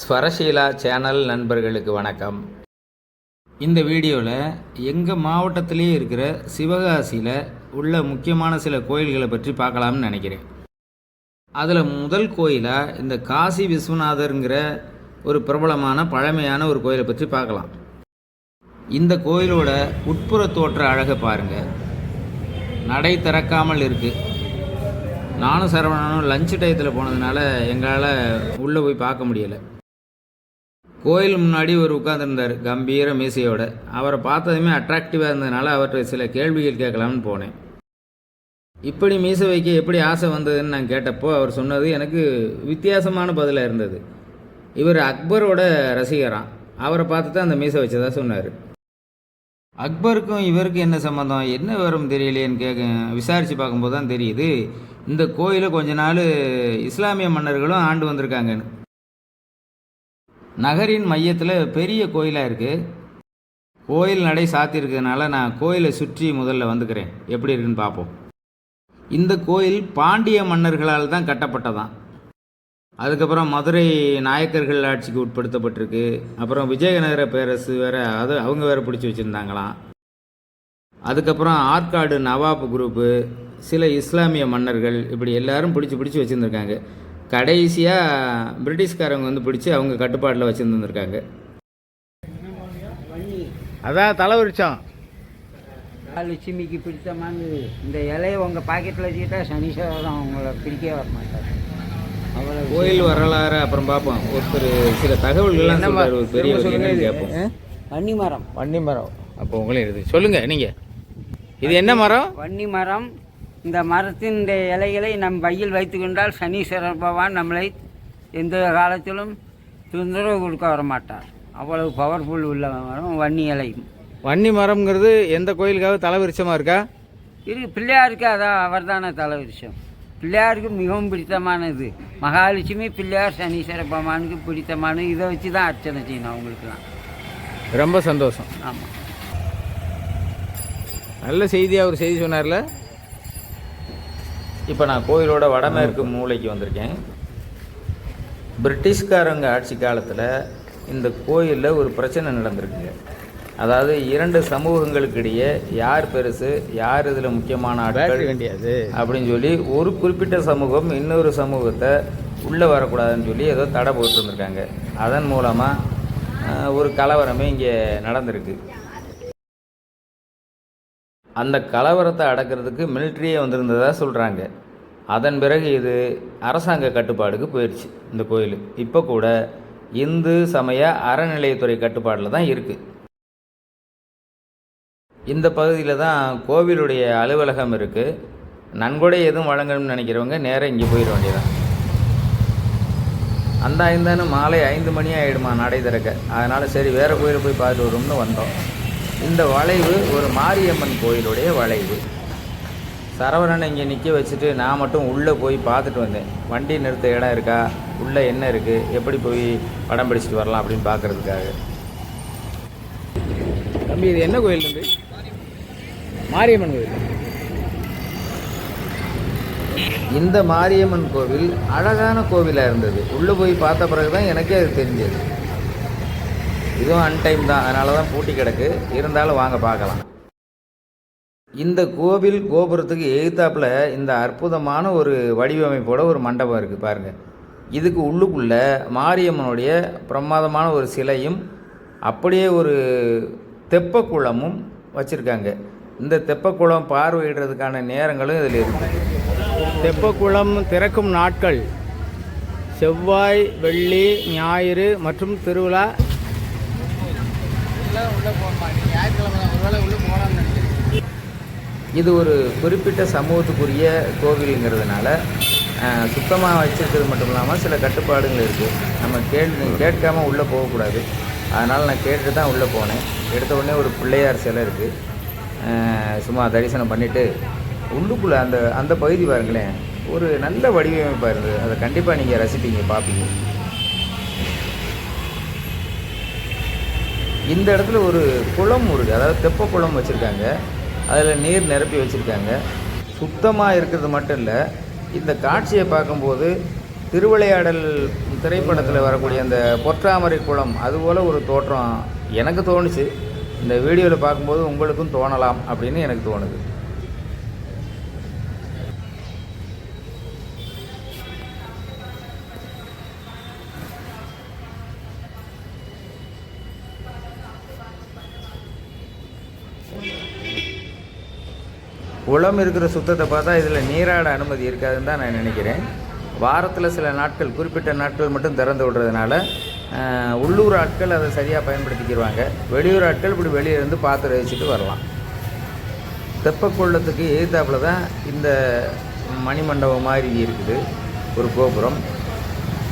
ஸ்வரசீலா channel நண்பர்களுக்கு வணக்கம். இந்த வீடியோவில் எங்கள் மாவட்டத்திலேயே இருக்கிற சிவகாசியில் உள்ள முக்கியமான சில கோயில்களை பற்றி பார்க்கலாம்னு நினைக்கிறேன். அதில் முதல் கோயிலாக இந்த காசி விஸ்வநாதருங்கிற ஒரு பிரபலமான பழமையான ஒரு கோயிலை பற்றி பார்க்கலாம். இந்த கோயிலோட உட்புற தோற்ற அழகை பாருங்கள் நடை திறக்காமல் இருக்குது நானும் சரவணனும் லஞ்ச் டயத்தில் போனதுனால எங்களால் உள்ளே போய் பார்க்க முடியலை. கோயில் முன்னாடி ஒரு உட்காந்துருந்தார் கம்பீர மீசையோட. அவரை பார்த்ததுமே அட்ராக்டிவாக இருந்ததுனால அவர்கிட்ட சில கேள்விகள் கேட்கலாம்னு போனேன். இப்படி மீசை வைக்க எப்படி ஆசை வந்ததுன்னு நான் கேட்டப்போ அவர் சொன்னது எனக்கு வித்தியாசமான பதிலாக இருந்தது. இவர் அக்பரோட ரசிகரான் அவரை பார்த்து தான் அந்த மீசை வச்சதா சொன்னார். அக்பருக்கும் இவருக்கும் என்ன சம்மந்தம் என்ன விவரம் தெரியலையேன்னு கேட்க விசாரித்து பார்க்கும்போது தான் தெரியுது. இந்த கோயிலை கொஞ்ச நாள் இஸ்லாமிய மன்னர்களும் ஆண்டு வந்திருக்காங்கன்னு. நகரின் மையத்தில் பெரிய கோயிலாக இருக்குது கோயில் நடை சாத்தியிருக்கிறதுனால நான் கோயிலை சுற்றி முதல்ல வந்துக்கிறேன். எப்படி இருக்குன்னு பார்ப்போம். இந்த கோயில் பாண்டிய மன்னர்களால் தான் கட்டப்பட்டதான். அதுக்கப்புறம் மதுரை நாயக்கர்கள் ஆட்சிக்கு உட்படுத்தப்பட்டிருக்கு. அப்புறம் விஜயநகர பேரரசு வேறு அது அவங்க வேறு பிடிச்சி வச்சுருந்தாங்களாம். அதுக்கப்புறம் ஆற்காடு நவாப் குரூப்பு சில இஸ்லாமிய மன்னர்கள் இப்படி எல்லாரும் பிடிச்சி பிடிச்சி வச்சுருந்துருக்காங்க. கடைசியாக பிரிட்டிஷ்காரங்க வந்து பிடிச்சி அவங்க கட்டுப்பாட்டில் வச்சுருந்துருக்காங்க அதான் தலைவரிச்சம். லட்சுமிக்கு பிடித்தமானது இந்த இலையை உங்கள் பாக்கெட்டில் வச்சுக்கிட்டா சனீஸ்வரன் அவங்கள பிடிக்கவே வர மாட்டார் அவ்வளோ கோயில் வரலாறு அப்புறம் பார்ப்போம். ஒருத்தர் சில தகவல்கள்லாம் சொல்றாரு ஒரு பெரிய கேட்போம். வன்னி மரம். வன்னி மரம். அப்போ உங்களே இருக்கு சொல்லுங்க நீங்க. இது என்ன மரம்? வன்னி மரம் இந்த மரத்தின் இலைகளை நம் பையில் வைத்துக்கொண்டால் சனீஸ்வரர் பகவான் நம்மளை எந்த காலத்திலும் தொந்தரவு கொடுக்க வர மாட்டார் அவ்வளவு பவர்ஃபுல் உள்ள மரம் வன்னி இலை. வன்னி மரம்ங்கிறது எந்த கோயிலுக்காக தலைவிரிச்சமா இருக்கா? இது பிள்ளையாருக்கு அதான் அவர் தானே தலைவிருஷம் பிள்ளையாருக்கு மிகவும் பிடித்தமானது. மகாலட்சுமி பிள்ளையார் சனீஸ்வர பகவானுக்கு பிடித்தமானது. இதை வச்சு தான் அர்ச்சனை செய்யணும் அவங்களுக்குலாம் ரொம்ப சந்தோஷம். ஆமாம் நல்ல செய்தியாக ஒரு செய்தி சொன்னார்ல? இப்போ நான் கோயிலோட வடமேற்கு மூலைக்கு வந்திருக்கேன். பிரிட்டிஷ்காரங்க ஆட்சி காலத்தில் இந்த கோயிலில் ஒரு பிரச்சனை நடந்திருக்குங்க. அதாவது இரண்டு சமூகங்களுக்கு இடையே யார் பெருசு யார் இதில் முக்கியமான ஆட்கள் வேண்டியது. அப்படின்னு சொல்லி ஒரு குறிப்பிட்ட சமூகம் இன்னொரு சமூகத்தை உள்ளே வரக்கூடாதுன்னு சொல்லி ஏதோ தடை போட்டு வந்திருக்காங்க அதன் மூலமாக ஒரு கலவரமே இங்கே நடந்திருக்கு. அந்த கலவரத்தை அடக்கிறதுக்கு மிலிட்ரியே வந்திருந்ததாக சொல்கிறாங்க அதன் பிறகு இது அரசாங்க கட்டுப்பாடுக்கு போயிடுச்சு இந்த கோயில். இப்போ கூட இந்து சமய அறநிலையத்துறை கட்டுப்பாடில் தான் இருக்குது இந்த பகுதியில் தான் கோவிலுடைய அலுவலகம் இருக்குது நன்கொடை எதுவும் வழங்கணும்னு நினைக்கிறவங்க நேராக இங்கே போயிட வேண்டியதான் அந்த ஐந்தானு மாலை ஐந்து மணி ஆகிடுமா நடை திறக்க. அதனால் சரி வேறு கோயிலை போய் பார்த்துட்டு வரும்னு வந்தோம். இந்த வளைவு ஒரு மாரியம்மன் கோயிலுடைய வளைவு. சரவணனை இங்கே நிற்க வச்சுட்டு நான் மட்டும் உள்ளே போய் பார்த்துட்டு வந்தேன். வண்டி நிறுத்த இடம் இருக்கா? உள்ளே என்ன இருக்குது எப்படி போய் படம் பிடிச்சிட்டு வரலாம் அப்படின்னு பார்க்குறதுக்காக. தம்பி இது என்ன கோயில் தம்பி? மாரியம்மன் கோயில். இந்த மாரியம்மன் கோவில் அழகான கோவிலாக இருந்தது. உள்ளே போய் பார்த்த பிறகு தான் எனக்கே அது தெரிஞ்சது. இதுவும் அன்டைம் தான். அதனால தான் பூட்டி கிடக்கு. இருந்தாலும் வாங்க பார்க்கலாம். இந்த கோவில் கோபுரத்துக்கு எதிர்த்தாப்புல இந்த அற்புதமான ஒரு வடிவமைப்போட ஒரு மண்டபம் இருக்குது பாருங்கள் இதுக்கு உள்ளுக்குள்ள மாரியம்மனுடைய பிரமாதமான ஒரு சிலையும் அப்படியே ஒரு தெப்பக்குளமும் வச்சுருக்காங்க. இந்த தெப்பக்குளம் பார்வையிடுறதுக்கான நேரங்களும் இதில் இருக்குது தெப்பக்குளம் திறக்கும் நாட்கள். செவ்வாய் வெள்ளி ஞாயிறு மற்றும் திருவிழா இது ஒரு குறிப்பிட்ட சமூகத்துக்குரிய கோவிலுங்கிறதுனால சுத்தமாக வச்சிருக்கிறது மட்டும் இல்லாமல் சில கட்டுப்பாடுகள் இருக்குது நம்ம கேள் கேட்காம உள்ளே போகக்கூடாது. அதனால் நான் கேட்டுட்டு தான் உள்ளே போனேன். எடுத்த உடனே ஒரு பிள்ளையார் சிலை இருக்குது சும்மா தரிசனம் பண்ணிவிட்டு உள்ளுக்குள்ளே அந்த அந்த பகுதி பாருங்களேன். ஒரு நல்ல வடிவமைப்பாக இருந்தது. அதை கண்டிப்பாக நீங்கள் ரசிப்பீங்க பார்ப்பீங்க இந்த இடத்துல ஒரு குளம் இருக்குது அதாவது தெப்ப குளம் வச்சுருக்காங்க. அதில் நீர் நிரப்பி வச்சுருக்காங்க. சுத்தமாக இருக்கிறது மட்டும் இல்லை இந்த காட்சியை பார்க்கும்போது திருவிளையாடல் திரைப்படத்தில் வரக்கூடிய அந்த பொற்றாமரை குளம் அதுபோல் ஒரு தோற்றம் எனக்கு தோணுச்சு. இந்த வீடியோவில் பார்க்கும்போது உங்களுக்கும் தோணலாம் அப்படின்னு எனக்கு தோணுது. குளம் இருக்கிற சுத்தத்தை பார்த்தா இதில் நீராட அனுமதி இருக்காதுன்னு தான் நான் நினைக்கிறேன். வாரத்தில் சில நாட்கள் குறிப்பிட்ட நாட்கள் மட்டும் திறந்து விடுறதுனால உள்ளூர் ஆட்கள் அதை சரியாக பயன்படுத்திக்கிடுவாங்க வெளியூர் ஆட்கள் இப்படி வெளியே இருந்து பார்த்து ரசிச்சுட்டு வரலாம். தெப்பக்குள்ளத்துக்கு எதிர்த்தாப்பில் தான் இந்த மணிமண்டபம் மாதிரி இருக்குது. ஒரு கோபுரம்.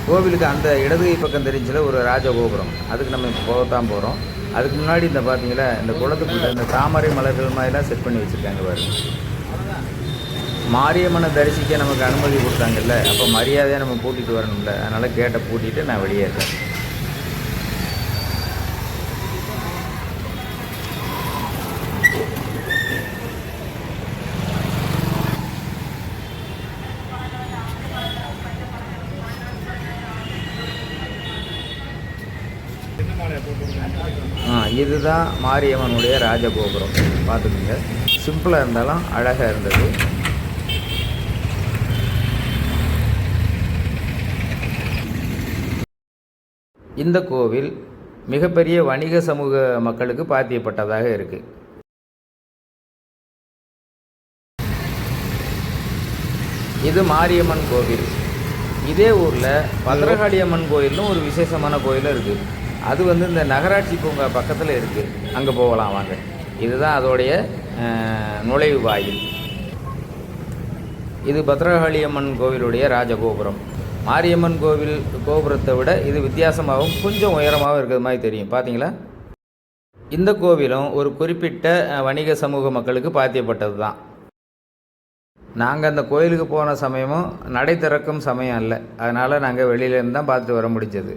கோவிலுக்கு அந்த இடதுகை பக்கம் தெரிஞ்சில் ஒரு ராஜகோபுரம். அதுக்கு நம்ம இப்போ போகத்தான் போகிறோம் அதுக்கு முன்னாடி இந்த பார்த்தீங்களா இந்த குளத்துக்குள்ள இந்த தாமரை மலர்கள் மாதிரிலாம் செட் பண்ணி வச்சுருக்காங்க பாருங்க மாரியம்மனை தரிசிக்க நமக்கு அனுமதி கொடுத்தாங்கல்ல அப்போ மரியாதையாக நம்ம கூட்டிகிட்டு வரணும்ல. அதனால் கேட்டை பூட்டிட்டு நான் வெளியே இருக்கேன் ஆ இதுதான் மாரியம்மனுடைய ராஜகோபுரம். பார்த்துக்குங்க. சிம்பிளாக இருந்தாலும் அழகாக இருந்தது. இந்த கோவில் மிகப்பெரிய வணிக சமூக மக்களுக்கு பாத்தியப்பட்டதாக இருக்குது இது மாரியம்மன் கோவில். இதே ஊரில் பத்ரகாளி அம்மன் கோயில்னு ஒரு விசேஷமான கோயிலும் இருக்குது அது வந்து இந்த நகராட்சி பூங்கா பக்கத்தில் இருக்குது அங்கே போகலாம் வாங்க. இதுதான் அதோடைய நுழைவு வாயில். இது பத்ரகாளி அம்மன் கோவிலுடைய ராஜகோபுரம். மாரியம்மன் கோவில் கோபுரத்தை விட இது வித்தியாசமாகவும் கொஞ்சம் உயரமாகவும் இருக்கிற மாதிரி தெரியும். பார்த்தீங்களா இந்த கோவிலும் ஒரு குறிப்பிட்ட வணிக சமூக மக்களுக்கு பாத்தியப்பட்டது தான் நாங்கள் அந்த கோயிலுக்கு போன சமயமும் நடை திறக்கும் சமயம் இல்லை அதனால் நாங்கள் வெளியிலேருந்து தான் பார்த்துட்டு வர முடிஞ்சது.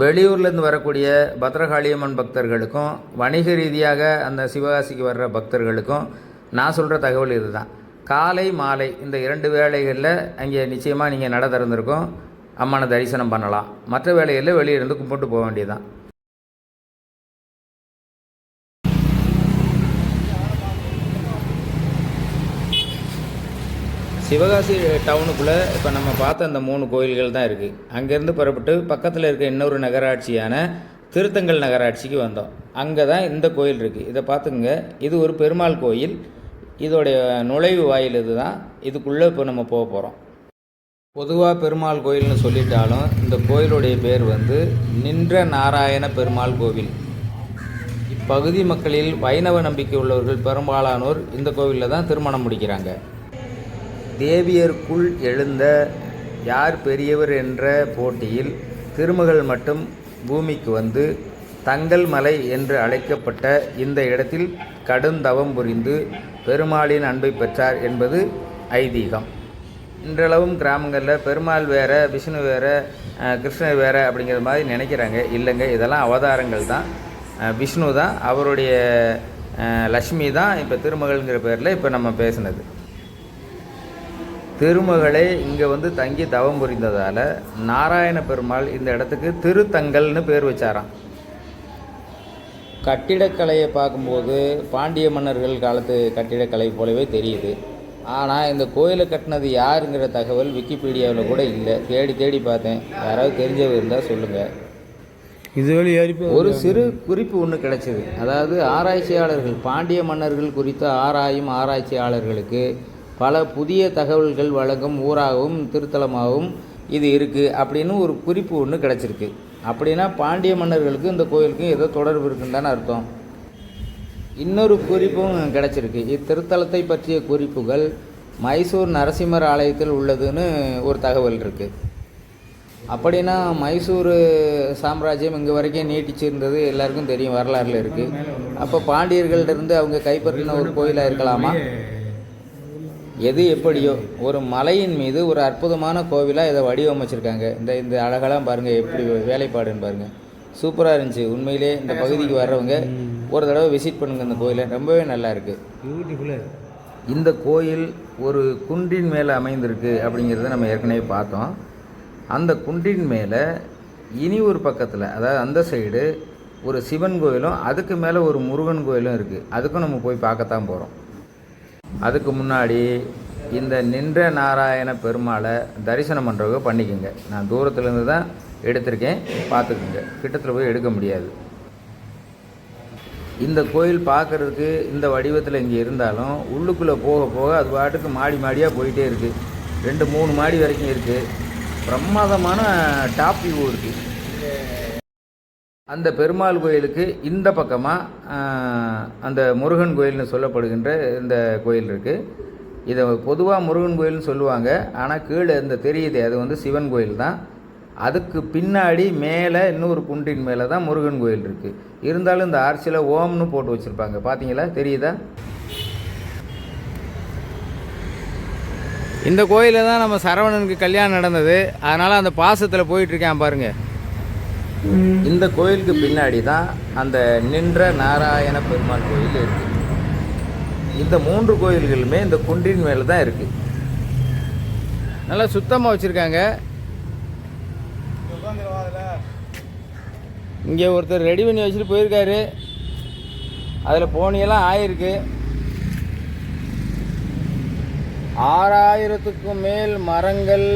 வெளியூர்லேருந்து வரக்கூடிய பத்ரகாளியம்மன் பக்தர்களுக்கும் வணிக ரீதியாக அந்த சிவகாசிக்கு வர்ற பக்தர்களுக்கும் நான் சொல்கிற தகவல் இதுதான். காலை மாலை இந்த இரண்டு வேளைகளில் அங்கே நிச்சயமாக நீங்கள் நட திறந்திருக்கும். அம்மனை தரிசனம் பண்ணலாம். மற்ற வேலைகளில் வெளியே இருந்து கும்பிட்டு போக வேண்டியதுதான். சிவகாசி டவுனுக்குள்ளே இப்போ நம்ம பார்த்த அந்த மூணு கோயில்கள் தான் இருக்குது அங்கேருந்து புறப்பட்டு பக்கத்தில் இருக்க இன்னொரு நகராட்சியான திருத்தங்கல் நகராட்சிக்கு வந்தோம். அங்கே தான் இந்த கோயில் இருக்குது இதை பார்த்துங்க இது ஒரு பெருமாள் கோயில். இதோடைய நுழைவு வாயில் இது தான் இதுக்குள்ளே இப்போ நம்ம போக போகிறோம் பொதுவாக பெருமாள் கோயில்னு சொல்லிட்டாலும் இந்த கோயிலுடைய பேர் வந்து நின்ற நாராயண பெருமாள் கோவில். இப்பகுதி மக்களில் வைணவ நம்பிக்கை உள்ளவர்கள் பெரும்பாலானோர் இந்த கோவிலில் தான் திருமணம் முடிக்கிறாங்க. தேவியருக்குள் எழுந்த யார் பெரியவர் என்ற போட்டியில் திருமகள் மட்டும் பூமிக்கு வந்து தங்கல் மலை என்று அழைக்கப்பட்ட இந்த இடத்தில் கடுந்தவம் புரிந்து பெருமாளின் அன்பை பெற்றார் என்பது ஐதீகம். இன்றளவும் கிராமங்களில் பெருமாள் வேற விஷ்ணு வேற கிருஷ்ணர் வேற அப்படிங்கிற மாதிரி நினைக்கிறாங்க. இல்லைங்க இதெல்லாம் அவதாரங்கள் தான். விஷ்ணு தான் அவருடைய லக்ஷ்மி தான் இப்போ திருமகள்ங்கிற பேரில் இப்போ நம்ம பேசினது. திருமகளே இங்கே வந்து தங்கி தவம் புரிந்ததால் நாராயண பெருமாள் இந்த இடத்துக்கு திருத்தங்கல்னு பேர் வச்சாராம். கட்டிடக்கலையை பார்க்கும்போது பாண்டிய மன்னர்கள் காலத்து கட்டிடக்கலை போலவே தெரியுது. ஆனால் இந்த கோயிலை கட்டினது யாருங்கிற தகவல் விக்கிபீடியாவில் கூட இல்லை. தேடி தேடி பார்த்தேன். யாராவது தெரிஞ்சவர் இருந்தால் சொல்லுங்கள் இதுவரை ஒரு சிறு குறிப்பு ஒன்று கிடைச்சது. அதாவது ஆராய்ச்சியாளர்கள் பாண்டிய மன்னர்கள் குறித்த ஆராயும் ஆராய்ச்சியாளர்களுக்கு பல புதிய தகவல்கள் வழங்கும் ஊராகவும் திருத்தலமாகவும் இது இருக்குது அப்படின்னு ஒரு குறிப்பு ஒன்று கிடச்சிருக்கு. அப்படின்னா பாண்டிய மன்னர்களுக்கும் இந்த கோயிலுக்கும் ஏதோ தொடர்பு இருக்குன்னு தானே அர்த்தம். இன்னொரு குறிப்பும் கிடச்சிருக்கு. இத்திருத்தலத்தை பற்றிய குறிப்புகள் மைசூர் நரசிம்மர் ஆலயத்தில் உள்ளதுன்னு ஒரு தகவல் இருக்குது அப்படின்னா மைசூர் சாம்ராஜ்யம் இங்கே வரைக்கும் நீட்டிச்சிருந்தது எல்லாருக்கும் தெரியும் வரலாறுல இருக்குது அப்போ பாண்டியர்கள்டிருந்து அவங்க கைப்பற்றின ஒரு கோயிலாக இருக்கலாமா? எது எப்படியோ ஒரு மலையின் மீது ஒரு அற்புதமான கோவிலாக இதை வடிவமைச்சிருக்காங்க. இந்த இந்த அழகெல்லாம் பாருங்கள் எப்படி வேலைப்பாடுன்னு பாருங்கள் சூப்பராக இருந்துச்சு. உண்மையிலே இந்த பகுதிக்கு வர்றவங்க ஒரு தடவை விசிட் பண்ணுங்க இந்த கோயிலை. ரொம்பவே நல்லா இருக்குது பியூட்டிஃபுல்லாக இந்த கோயில் ஒரு குன்றின் மேலே அமைந்திருக்கு அப்படிங்கிறத நம்ம ஏற்கனவே பார்த்தோம். அந்த குன்றின் மேலே இனி ஒரு பக்கத்தில் அதாவது அந்த சைடு ஒரு சிவன் கோயிலும் அதுக்கு மேலே ஒரு முருகன் கோயிலும் இருக்குது அதுக்கும் நம்ம போய் பார்க்கத்தான் போகிறோம் அதுக்கு முன்னாடி இந்த நின்ற நாராயண பெருமாளை தரிசனம் பண்ணுறவங்க பண்ணிக்கோங்க. நான் தூரத்துலேருந்து தான் எடுத்திருக்கேன். பார்த்துக்குங்க. கிட்டத்தில் போய் எடுக்க முடியாது. இந்த கோயில் பார்க்குறதுக்கு இந்த வடிவத்தில் இங்கே இருந்தாலும் உள்ளுக்குள்ளே போக போக அது பாட்டுக்கு மாடி மாடியாக போயிட்டே இருக்குது ரெண்டு மூணு மாடி வரைக்கும் இருக்குது பிரமாதமான டாப் வியூ இருக்குது அந்த பெருமாள் கோயிலுக்கு இந்த பக்கமாக அந்த முருகன் கோயில்னு சொல்லப்படுகின்ற இந்த கோயில் இருக்குது இதை பொதுவாக முருகன் கோயில்னு சொல்லுவாங்க. ஆனால் கீழே இந்த தெரியுது அது வந்து சிவன் கோயில் தான். அதுக்கு பின்னாடி மேலே இன்னொரு குன்றின் மேலே தான் முருகன் கோயில் இருக்குது இருந்தாலும் இந்த ஆர்ச்சியில் ஓம்னு போட்டு வச்சுருப்பாங்க. பார்த்தீங்களா தெரியுதா? இந்த கோயிலில் தான் நம்ம சரவணனுக்கு கல்யாணம் நடந்தது. அதனால் அந்த பாசத்தில் போயிட்டுருக்கேன் பாருங்கள் இந்த கோயிலுக்கு பின்னாடி தான் அந்த நின்ற நாராயண பெருமாள் கோயில் இருக்குது இந்த மூன்று கோயில்களுமே இந்த குன்றின் மேலே தான் இருக்குது நல்லா சுத்தமாக வச்சுருக்காங்க. இங்கே ஒருத்தர் ரெடி பண்ணி வச்சுட்டு போயிருக்காரு. அதில் போனியெல்லாம் ஆயிருக்கு. ஆறாயிரத்துக்கும் மேல் மரங்கள்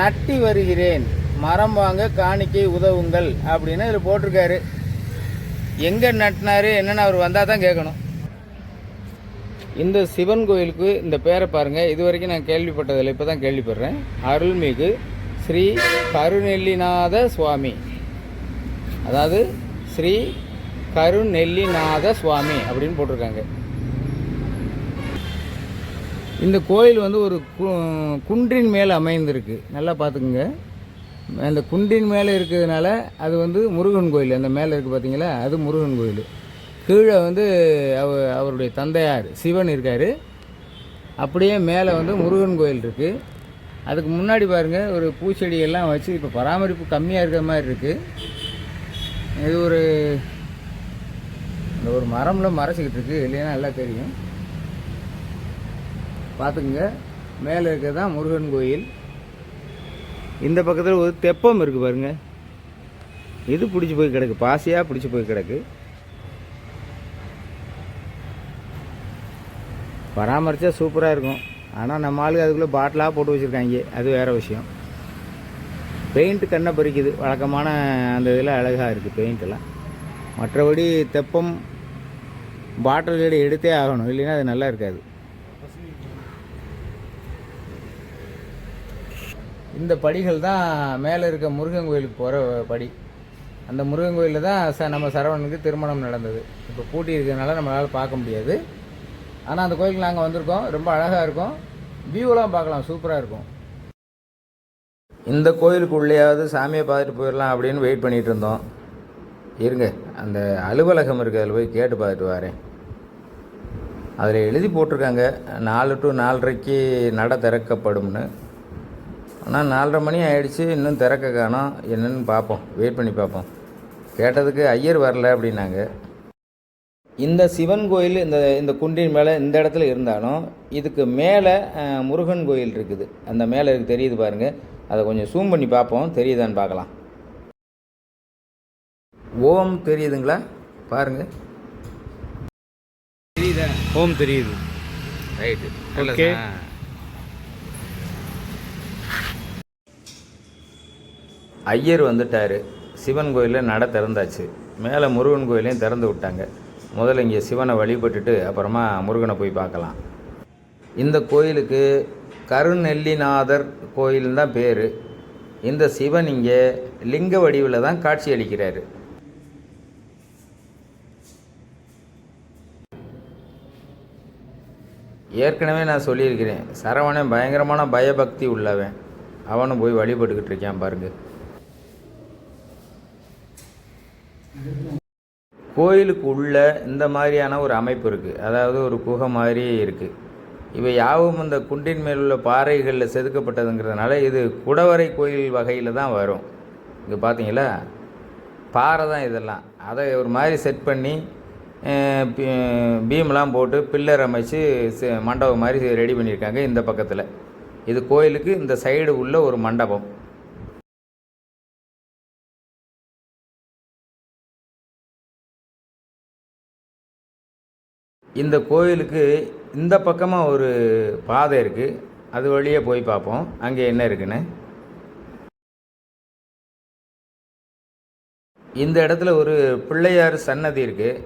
நட்டி வருகிறேன். மரம் வாங்க காணிக்கை உதவுங்கள் அப்படின்னு இதில் போட்டிருக்காரு. எங்கே நட்டினாரு என்னென்னு அவர் வந்தால் தான் கேட்கணும். இந்த சிவன் கோயிலுக்கு இந்த பேரை பாருங்கள் இது வரைக்கும் நான் கேள்விப்பட்டதில்லை இப்போ தான் கேள்விப்படுறேன். அருள்மிகு ஸ்ரீ கருநெல்லிநாத சுவாமி. அதாவது ஸ்ரீ கருநெல்லிநாத சுவாமி அப்படின்னு போட்டிருக்காங்க. இந்த கோயில் வந்து ஒரு கு- குன்றின் மேலே அமைந்திருக்கு. நல்லா பார்த்துக்குங்க. அந்த குண்டின் மேலே இருக்கிறதுனால அது வந்து முருகன் கோயில். அந்த மேலே இருக்குது பார்த்தீங்களா அது முருகன் கோயில். கீழே வந்து அவ அவருடைய தந்தையார் சிவன் இருக்கார். அப்படியே மேலே வந்து முருகன் கோயில் இருக்குது அதுக்கு முன்னாடி பாருங்கள் ஒரு பூச்செடியெல்லாம் வச்சு இப்போ பராமரிப்பு கம்மியாக இருக்கிற மாதிரி இருக்குது இது ஒரு இந்த ஒரு மரம்ல மறைச்சிக்கிட்டு இருக்கு. இல்லைன்னா நல்லா தெரியும். பார்த்துக்குங்க மேலே இருக்கிறது தான் முருகன் கோயில். இந்த பக்கத்தில் ஒரு தெப்பம் இருக்குது பாருங்கள் இது பிடிச்சி போய் கிடக்கு. பாசியாக பிடிச்சி போய் கிடக்கு. பராமரித்தா சூப்பராக இருக்கும். ஆனால் நம்ம ஆளுங்க அதுக்குள்ளே பாட்டிலாக போட்டு வச்சுருக்காங்க. அது வேறு விஷயம். பெயிண்ட் கண்ணை பறிக்குது. வழக்கமான அந்த இதில் அழகாக இருக்குது பெயிண்டெல்லாம் மற்றபடி தெப்பம் பாட்டில் எடுத்தே ஆகணும். இல்லைன்னா அது நல்லா இருக்காது. இந்த படிகள் தான் மேலே இருக்க முருகன் கோயிலுக்கு போகிற படி. அந்த முருகன் கோயிலில் தான் ச நம்ம சரவணனுக்கு திருமணம் நடந்தது. இப்போ பூட்டி இருக்கிறதுனால நம்மளால் பார்க்க முடியாது. ஆனால் அந்த கோயிலுக்கு நாங்கள் வந்திருக்கோம். ரொம்ப அழகாக இருக்கும். வியூலாம் பார்க்கலாம். சூப்பராக இருக்கும். இந்த கோயிலுக்கு உள்ளேயாவது சாமியை பார்த்துட்டு போயிடலாம் அப்படின்னு வெயிட் பண்ணிகிட்டு இருந்தோம். இருங்க. அந்த அலுவலகம் இருக்குது அதில் போய் கேட்டு பார்த்துட்டு வரேன். அதில் எழுதி போட்டிருக்காங்க. நாலு டு நாலரைக்கு நட திறக்கப்படும்னு. ஆனால் நாலரை மணி ஆயிடுச்சு. இன்னும் திறக்க காணோம். என்னன்னு பார்ப்போம். வெயிட் பண்ணி பார்ப்போம். கேட்டதுக்கு ஐயர் வரல அப்படின்னாங்க. இந்த சிவன் கோயில் இந்த இந்த குன்றின் மேலே இந்த இடத்துல இருந்தாலும் இதுக்கு மேலே முருகன் கோயில் இருக்குது. அந்த மேலே இருக்கு தெரியுது பாருங்கள் அதை கொஞ்சம் ஜூம் பண்ணி பார்ப்போம். தெரியுதான்னு பார்க்கலாம். ஓம் தெரியுதுங்களா? பாருங்கள் தெரியுதா? ஓம் தெரியுது. Right Okay. ஐயர் வந்துட்டார். சிவன் கோயிலில் நட திறந்தாச்சு. மேலே முருகன் கோயிலையும் திறந்து விட்டாங்க. முதல்ல இங்கே சிவனை வழிபட்டுட்டு அப்புறமா முருகனை போய் பார்க்கலாம். இந்த கோயிலுக்கு கருநெல்லிநாதர் கோயில் தான் பேர். இந்த சிவன் இங்கே லிங்க வடிவில் தான் காட்சி அளிக்கிறார். ஏற்கனவே நான் சொல்லியிருக்கிறேன். சரவணன் பயங்கரமான பயபக்தி உள்ளவன். அவனும் போய் வழிபட்டுக்கிட்டு இருக்கான் பாருங்கள் கோயிலுக்கு உள்ள இந்த மாதிரியான ஒரு அமைப்பு இருக்குது அதாவது ஒரு குகை மாதிரி இருக்குது இவை யாவும் இந்த குண்டின் மேல் உள்ள பாறைகளில் செதுக்கப்பட்டதுங்கிறதுனால இது குடவரை கோயில் வகையில் தான் வரும். இங்கே பார்த்தீங்களா பாறை தான் இதெல்லாம். அதை ஒரு மாதிரி செட் பண்ணி பீம்லாம் போட்டு பில்லர் அமைச்சு மண்டபம் மாதிரி ரெடி பண்ணியிருக்காங்க இந்த பக்கத்தில். இது கோயிலுக்கு இந்த சைடு உள்ள ஒரு மண்டபம். இந்த கோயிலுக்கு இந்த பக்கமாக ஒரு பாதை இருக்குது அது வழியே போய் பார்ப்போம். அங்கே என்ன இருக்குன்னு. இந்த இடத்துல ஒரு பிள்ளையார் சன்னதி இருக்குது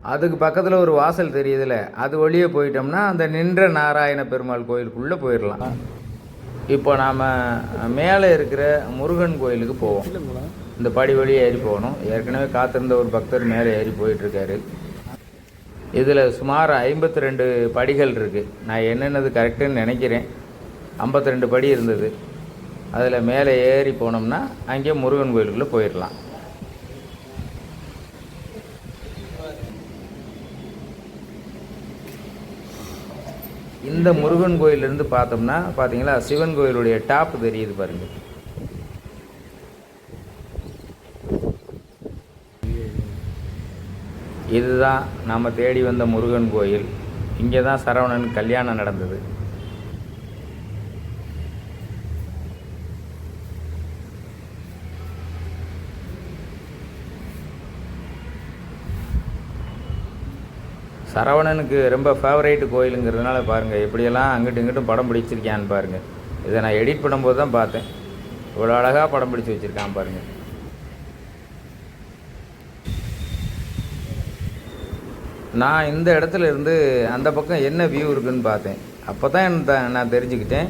அதுக்கு பக்கத்தில் ஒரு வாசல் தெரியுதுல்ல அது வழியே போயிட்டோம்னா அந்த நின்ற நாராயண பெருமாள் கோயிலுக்குள்ளே போயிடலாம். இப்போ நாம் மேலே இருக்கிற முருகன் கோயிலுக்கு போவோம். இந்த படி வழியே ஏறி போகணும். ஏற்கனவே காத்திருந்த ஒரு பக்தர் மேலே ஏறி போயிட்டுருக்காரு இதில் சுமார் ஐம்பத்தி ரெண்டு படிகள் இருக்குது நான் என்னென்னது கரெக்டுன்னு நினைக்கிறேன். 52 ரெண்டு படி இருந்தது. அதில் மேலே ஏறி போனோம்னா அங்கே முருகன் கோயிலுக்குள்ளே போயிடலாம். இந்த முருகன் கோயிலிருந்து பார்த்தோம்னா பார்த்தீங்களா சிவன் கோயிலுடைய டாப் தெரியுது பாருங்கள் இதுதான் நாம் தேடி வந்த முருகன் கோயில். இங்கே தான் சரவணன் கல்யாணம் நடந்தது. சரவணனுக்கு ரொம்ப ஃபேவரைட் கோயிலுங்கிறதுனால பாருங்கள் எப்படியெல்லாம் அங்கிட்டும் இங்கிட்டும் படம் பிடிச்சிருக்கியான்னு பாருங்கள் இதை நான் எடிட் பண்ணும்போது தான் பார்த்தேன். இவ்வளோ அழகாக படம் பிடிச்சி வச்சுருக்கான் பாருங்கள் நான் இந்த இடத்துல இருந்து அந்த பக்கம் என்ன வியூ இருக்குன்னு பார்த்தேன். அப்போ தான் நான் தெரிஞ்சுக்கிட்டேன்.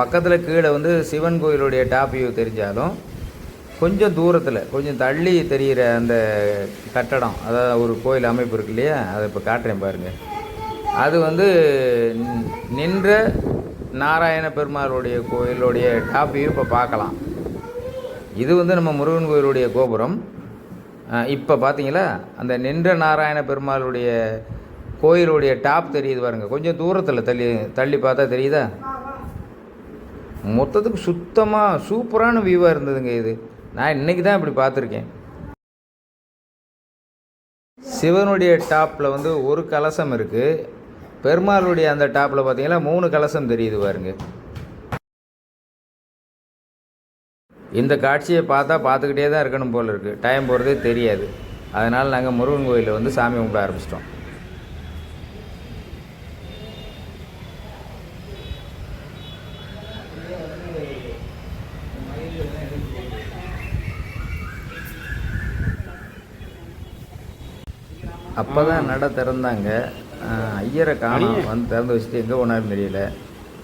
பக்கத்தில் கீழே வந்து சிவன் கோயிலுடைய டாப் வியூ தெரிஞ்சாலும் கொஞ்சம் தூரத்தில் கொஞ்சம் தள்ளி தெரிகிற அந்த கட்டடம் அதாவது ஒரு கோயில் அமைப்பு இருக்கு இல்லையா அதை இப்போ காட்டுறேன் பாருங்கள் அது வந்து நின்ற நாராயண பெருமாளுடைய கோயிலுடைய டாப் வியூ இப்போ பார்க்கலாம். இது வந்து நம்ம முருகன் கோயிலுடைய கோபுரம். இப்போ பார்த்தீங்களா அந்த நின்ற நாராயண பெருமாளுடைய கோயிலுடைய டாப் தெரியுது பாருங்க. கொஞ்சம் தூரத்தில் தள்ளி தள்ளி பார்த்தா தெரியுதா? மொத்தத்துக்கு சுத்தமாக சூப்பரான வியூவாக இருந்ததுங்க இது. நான் இன்னைக்கு தான் இப்படி பார்த்துருக்கேன். சிவனுடைய டாப்பில் வந்து ஒரு கலசம் இருக்குது பெருமாளுடைய அந்த டாப்பில் பார்த்தீங்கன்னா மூணு கலசம் தெரியுது பாருங்க. இந்த காட்சியை பார்த்தா பார்த்துக்கிட்டே தான் இருக்கணும் போல் இருக்குது டைம் போகிறதே தெரியாது. அதனால் நாங்கள் முருகன் கோயிலில் வந்து சாமி கும்பிட ஆரம்பிச்சிட்டோம். அப்போ தான் நட திறந்தாங்க. ஐயரை காணோம். வந்து திறந்து வச்சுட்டு எங்கே போனாருன்னு தெரியல.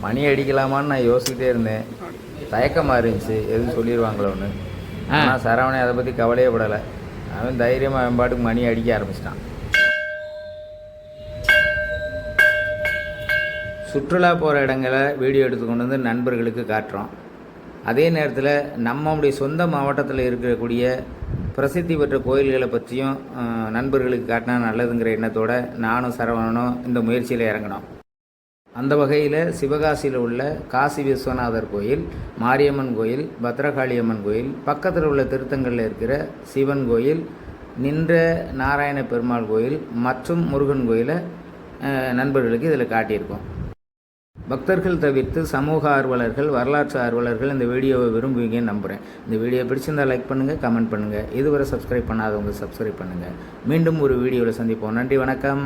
மணி அடிக்கலாமான்னு நான் யோசிக்கிட்டே இருந்தேன். தயக்கமாக இருந்துச்சு. எதுவும் சொல்லிடுவாங்களோன்னு ஆனால் சரவணன் அதை பற்றி கவலையே படலை. அவன் தைரியமாக அவன் பாட்டுக்கு மணி அடிக்க ஆரம்பிச்சிட்டான். சுற்றுலா போகிற இடங்களை வீடியோ எடுத்து கொண்டு வந்து நண்பர்களுக்கு காட்டுறோம். அதே நேரத்தில் நம்மளுடைய சொந்த மாவட்டத்தில் இருக்கக்கூடிய பிரசித்தி பெற்ற கோயில்களை பற்றியும் நண்பர்களுக்கு காட்டினா நல்லதுங்கிற எண்ணத்தோட நானும் சரவணனும் இந்த முயற்சியில் இறங்கினோம். அந்த வகையில் சிவகாசியில் உள்ள காசி விஸ்வநாதர் கோயில் மாரியம்மன் கோயில் பத்ரகாளியம்மன் கோயில் பக்கத்தில் உள்ள திருத்தங்களில் இருக்கிற சிவன் கோயில் நின்ற நாராயண பெருமாள் கோயில் மற்றும் முருகன் கோயிலை நண்பர்களுக்கு இதில் காட்டியிருக்கோம். பக்தர்கள் தவிர்த்து சமூக ஆர்வலர்கள் வரலாற்று ஆர்வலர்கள் இந்த வீடியோவை விரும்புவீங்கன்னு நம்புகிறேன் இந்த வீடியோ பிடிச்சிருந்தா லைக் பண்ணுங்கள் கமெண்ட் பண்ணுங்கள் இதுவரை சப்ஸ்கிரைப் பண்ணாதவங்க சப்ஸ்கிரைப் பண்ணுங்கள் மீண்டும் ஒரு வீடியோவில் சந்திப்போம். நன்றி வணக்கம்.